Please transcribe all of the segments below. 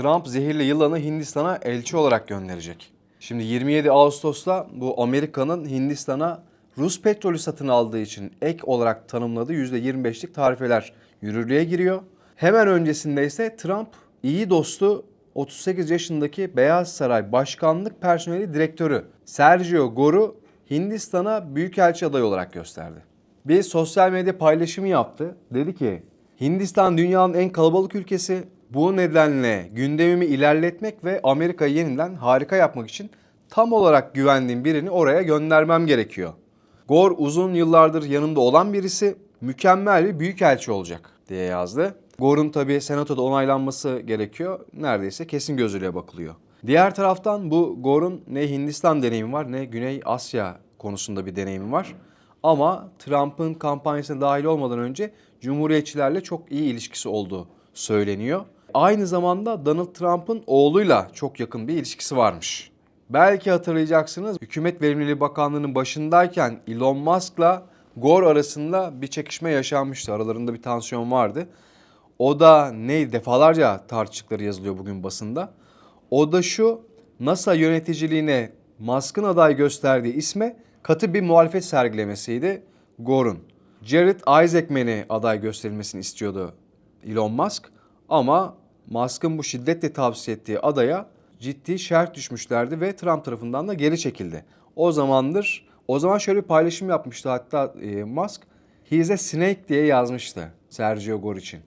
Trump zehirli yılanı Hindistan'a elçi olarak gönderecek. Şimdi 27 Ağustos'ta bu Amerika'nın Hindistan'a Rus petrolü satın aldığı için ek olarak tanımladığı %25'lik tarifeler yürürlüğe giriyor. Hemen öncesinde ise Trump iyi dostu 38 yaşındaki Beyaz Saray Başkanlık Personeli Direktörü Sergio Gore'u Hindistan'a büyükelçi adayı olarak gösterdi. Bir sosyal medya paylaşımı yaptı. Dedi ki Hindistan dünyanın en kalabalık ülkesi. Bu nedenle gündemimi ilerletmek ve Amerika'yı yeniden harika yapmak için tam olarak güvendiğim birini oraya göndermem gerekiyor. Gore uzun yıllardır yanımda olan birisi mükemmel bir büyükelçi olacak diye yazdı. Gore'un tabii senatoda onaylanması gerekiyor. Neredeyse kesin gözüyle bakılıyor. Diğer taraftan bu Gore'un ne Hindistan deneyimi var ne Güney Asya konusunda bir deneyimi var. Ama Trump'ın kampanyasına dahil olmadan önce Cumhuriyetçilerle çok iyi ilişkisi olduğu söyleniyor. Aynı zamanda Donald Trump'ın oğluyla çok yakın bir ilişkisi varmış. Belki hatırlayacaksınız Hükümet Verimliliği Bakanlığı'nın başındayken Elon Musk'la Gore arasında bir çekişme yaşanmıştı. Aralarında bir tansiyon vardı. O da ne defalarca tartıştıkları yazılıyor bugün basında. O da şu NASA yöneticiliğine Musk'ın aday gösterdiği isme katı bir muhalefet sergilemesiydi Gore'un. Jared Isaacman'i aday gösterilmesini istiyordu Elon Musk ama Musk'ın bu şiddetle tavsiye ettiği adaya ciddi şerh düşmüşlerdi ve Trump tarafından da geri çekildi. O zamandır o zaman şöyle bir paylaşım yapmıştı hatta e, Musk. He is a snake diye yazmıştı Sergio Gore için.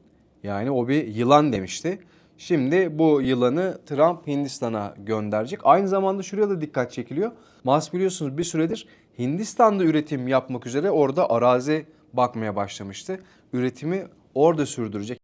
Yani o bir yılan demişti. Şimdi bu yılanı Trump Hindistan'a gönderecek. Aynı zamanda şuraya da dikkat çekiliyor. Musk biliyorsunuz bir süredir Hindistan'da üretim yapmak üzere orada arazi bakmaya başlamıştı. Üretimi orada sürdürecek.